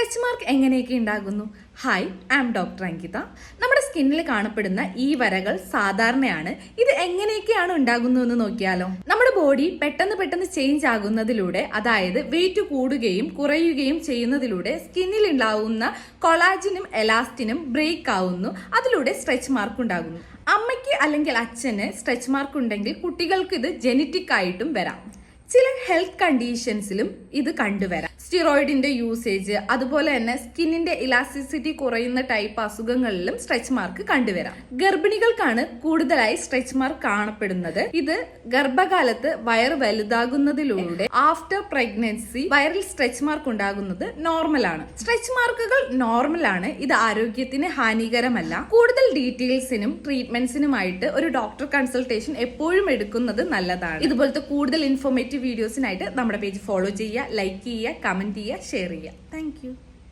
Stretch mark എങ്ങനെയൊക്കെ ഉണ്ടാകുന്നു? Hi am doctor Ankita. നമ്മുടെ സ്കിന്നിൽ കാണപ്പെടുന്ന ഈ വരകൾ സാധാരണയാണ്. ഇത് എങ്ങനെയൊക്കെയാണ് ഉണ്ടാകുന്നതെന്ന് നോക്കിയാലോ? നമ്മുടെ ബോഡി പെട്ടെന്ന് പെട്ടെന്ന് ചേഞ്ച് ആകുന്നതിലൂടെ അതായത് വെയിറ്റ് കൂടുകയും കുറയുകയും ചെയ്യുന്നതിലൂടെ സ്കിന്നിൽ ഉണ്ടാവുന്ന കൊളാജിനും എലാസ്റ്റിനും ബ്രേക്ക് ആവുന്നു. അതിലൂടെ സ്ട്രെച്ച് മാർക്ക് ഉണ്ടാകുന്നു. അമ്മയ്ക്ക് അല്ലെങ്കിൽ അച്ഛന് സ്ട്രെച്ച് മാർക്ക് ഉണ്ടെങ്കിൽ കുട്ടികൾക്ക് ഇത് ജനറ്റിക് ആയിട്ടും വരാം. ചില ഹെൽത്ത് കണ്ടീഷൻസിലും ഇത് കണ്ടുവരാം. സ്റ്റിറോയിഡിന്റെ യൂസേജ് അതുപോലെ തന്നെ സ്കിന്നിന്റെ ഇലാസ്റ്റിസിറ്റി കുറയുന്ന ടൈപ്പ് അസുഖങ്ങളിലും സ്ട്രെച്ച് മാർക്ക് കണ്ടുവരാം. ഗർഭിണികൾക്കാണ് കൂടുതലായി സ്ട്രെച്ച് മാർക്ക് കാണപ്പെടുന്നത്. ഇത് ഗർഭകാലത്ത് വയർ വലുതാകുന്നതിലൂടെ ആഫ്റ്റർ പ്രഗ്നൻസി വയറിൽ സ്ട്രെച്ച് മാർക്ക് ഉണ്ടാകുന്നത് നോർമൽ ആണ്. സ്ട്രെച്ച് മാർക്കുകൾ നോർമൽ ആണ്. ഇത് ആരോഗ്യത്തിന് ഹാനികരമല്ല. കൂടുതൽ ഡീറ്റെയിൽസിനും ട്രീറ്റ്മെന്റ്സിനുമായിട്ട് ഒരു ഡോക്ടർ കൺസൾട്ടേഷൻ എപ്പോഴും എടുക്കുന്നത് നല്ലതാണ്. ഇതുപോലത്തെ കൂടുതൽ ഇൻഫോർമേറ്റീവ് വീഡിയോസിനായിട്ട് നമ്മുടെ പേജ് ഫോളോ ചെയ്യുക ലൈക്ക് ചെയ്യുക കമന്റ് ചെയ്യുക ഷെയർ ചെയ്യുക. താങ്ക്